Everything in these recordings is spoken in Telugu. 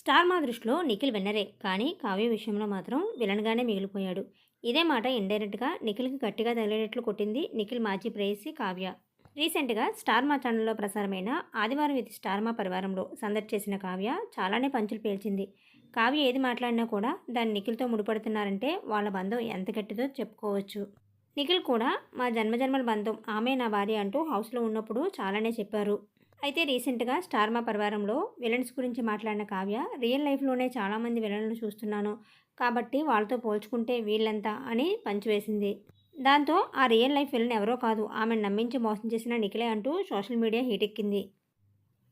స్టార్ మా దృష్టిలో నిఖిల్ విన్నరే. కానీ కావ్య విషయంలో మాత్రం విలన్గానే మిగిలిపోయాడు. ఇదే మాట ఇండైరెక్ట్గా నిఖిల్కి గట్టిగా తగిలేటట్లు కొట్టింది నిఖిల్ మాజీ ప్రేయసి కావ్య. రీసెంట్గా స్టార్ మా ఛానల్లో ప్రసారమైన ఆదివారం ఇది స్టార్ మా పరివారంలో సందడి చేసిన కావ్య చాలానే పంచులు పేల్చింది. కావ్య ఏది మాట్లాడినా కూడా దాన్ని నిఖిల్తో ముడిపడుతున్నారంటే వాళ్ళ బంధం ఎంత గట్టిదో చెప్పుకోవచ్చు. నిఖిల్ కూడా మా జన్మజన్మల బంధం ఆమె నా భార్య అంటూ హౌస్లో ఉన్నప్పుడు చాలానే చెప్పారు. అయితే రీసెంట్గా స్టార్ మా పరివారంలో విలన్స్ గురించి మాట్లాడిన కావ్య రియల్ లైఫ్లోనే చాలామంది విలన్లను చూస్తున్నాను. కాబట్టి వాళ్ళతో పోల్చుకుంటే వీళ్ళంతా అని పంచివేసింది దాంతో ఆ రియల్ లైఫ్ విలన్ ఎవరో కాదు ఆమెను నమ్మించి మోసం చేసిన నిఖిలే అంటూ సోషల్ మీడియా హీటెక్కింది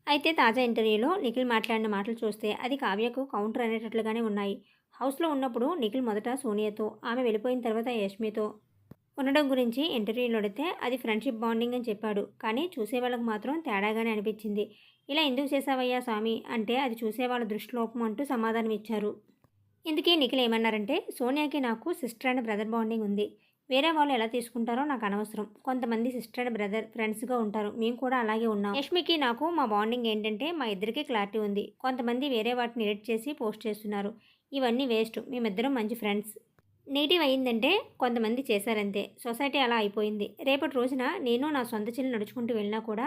అయితే తాజా ఇంటర్వ్యూలో నిఖిల్ మాట్లాడిన మాటలు చూస్తే అది కావ్యకు కౌంటర్ అనేటట్లుగానే ఉన్నాయి. హౌస్లో ఉన్నప్పుడు నిఖిల్ మొదట సోనియాతో ఆమె వెళ్ళిపోయిన తర్వాత యష్మితో ఉండడం గురించి ఇంటర్వ్యూలో అడిగితే అది ఫ్రెండ్షిప్ బాండింగ్ అని చెప్పాడు. కానీ చూసేవాళ్ళకు మాత్రం తేడాగానే అనిపించింది. ఇలా ఎందుకు చేసావయ్యా స్వామి? అంటే అది చూసేవాళ్ళ దృష్టిలోపం అంటూ సమాధానం ఇచ్చారు. ఇందుకే నిఖిల్ ఏమన్నారంటే సోనియాకి నాకు సిస్టర్ అండ్ బ్రదర్ బాండింగ్ ఉంది. వేరే వాళ్ళు ఎలా తీసుకుంటారో నాకు అనవసరం. కొంతమంది సిస్టర్ అండ్ బ్రదర్ ఫ్రెండ్స్గా ఉంటారు. మేము కూడా అలాగే ఉన్నాం. యష్మికి నాకు మా బాండింగ్ ఏంటంటే మా ఇద్దరికి క్లారిటీ ఉంది. కొంతమంది వేరే వాటిని ఎడిట్ చేసి పోస్ట్ చేస్తున్నారు. ఇవన్నీ వేస్ట్. మేమిద్దరం మంచి ఫ్రెండ్స్. నేటివ్ అయిందంటే కొంతమంది చేశారంతే. సొసైటీ అలా అయిపోయింది. రేపటి రోజున నేను నా సొంత చెల్లి నడుచుకుంటూ వెళ్ళినా కూడా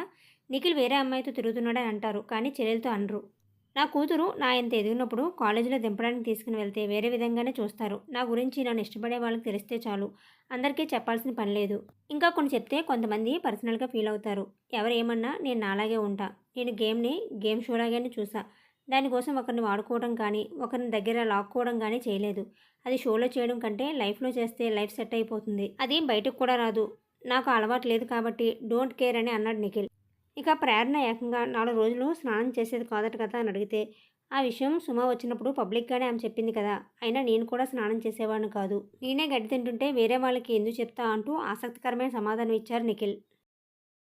నిఖిల్ వేరే అమ్మాయితో తిరుగుతున్నాడని అంటారు. కానీ చెల్లెలతో అనరు. నా కూతురు నా ఎంత ఎదిగినప్పుడు కాలేజీలో దింపడానికి తీసుకుని వెళ్తే వేరే విధంగానే చూస్తారు. నా గురించి నన్ను ఇష్టపడే వాళ్ళకి తెలిస్తే చాలు. అందరికీ చెప్పాల్సిన పని లేదు. ఇంకా కొన్ని చెప్తే కొంతమంది పర్సనల్గా ఫీల్ అవుతారు. ఎవరు ఏమన్నా నేను నాలాగే ఉంటా. నేను గేమ్ని గేమ్ షోలాగానే చూసా. దానికోసం ఒకరిని వాడుకోవడం కానీ ఒకరిని దగ్గర లాక్కోవడం కానీ చేయలేదు. అది షోలో చేయడం కంటే లైఫ్లో చేస్తే లైఫ్ సెట్ అయిపోతుంది. అది బయటకు కూడా రాదు. నాకు అలవాటు లేదు కాబట్టి డోంట్ కేర్ అని అన్నాడు నిఖిల్. ఇక ప్రేరణ ఏకంగా నాలుగు రోజులు స్నానం చేసేది కాదట కదా అని అడిగితే ఆ విషయం సుమ వచ్చినప్పుడు పబ్లిక్గానే ఆమె చెప్పింది కదా. అయినా నేను కూడా స్నానం చేసేవాడిని కాదు. నేనే గడ్డి తింటుంటే వేరే వాళ్ళకి ఎందుకు చెప్తా అంటూ ఆసక్తికరమైన సమాధానం ఇచ్చారు నిఖిల్.